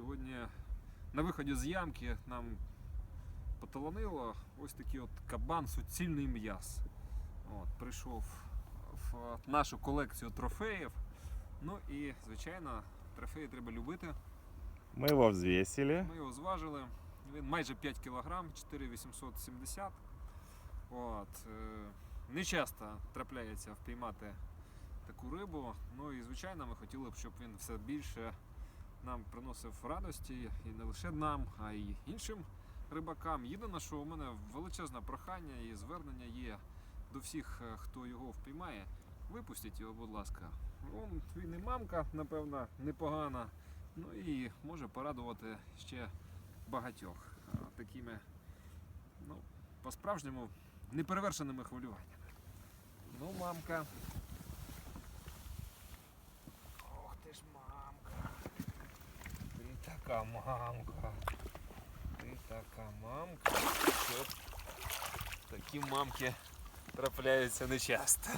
Сьогодні на виході з ямки нам поталанило ось такий от кабан суцільний м'яс. От, прийшов в нашу колекцію трофеїв. Ну і, звичайно, трофеї треба любити. Мы его взвесили. Ми його зважили. Він майже 5 кг, 4,870. От. е, Не часто трапляється впіймати таку рибу. Ну і звичайно ми хотіли б, щоб він все більше нам приносив радості і не лише нам, а й іншим рибакам. Єдине, що у мене величезне прохання і звернення є до всіх, е, хто його впіймає. Випустіть його, будь ласка. Он, він і мамка, напевно, непогана. Ну і може порадувати ще багатьох е, такими, ну, по-справжньому неперевершеними хвилюваннями. Ну, мамка. Ох ти ж мамка. Ти така мамка. Ти така мамка. Що такі мамки трапляються нечасто.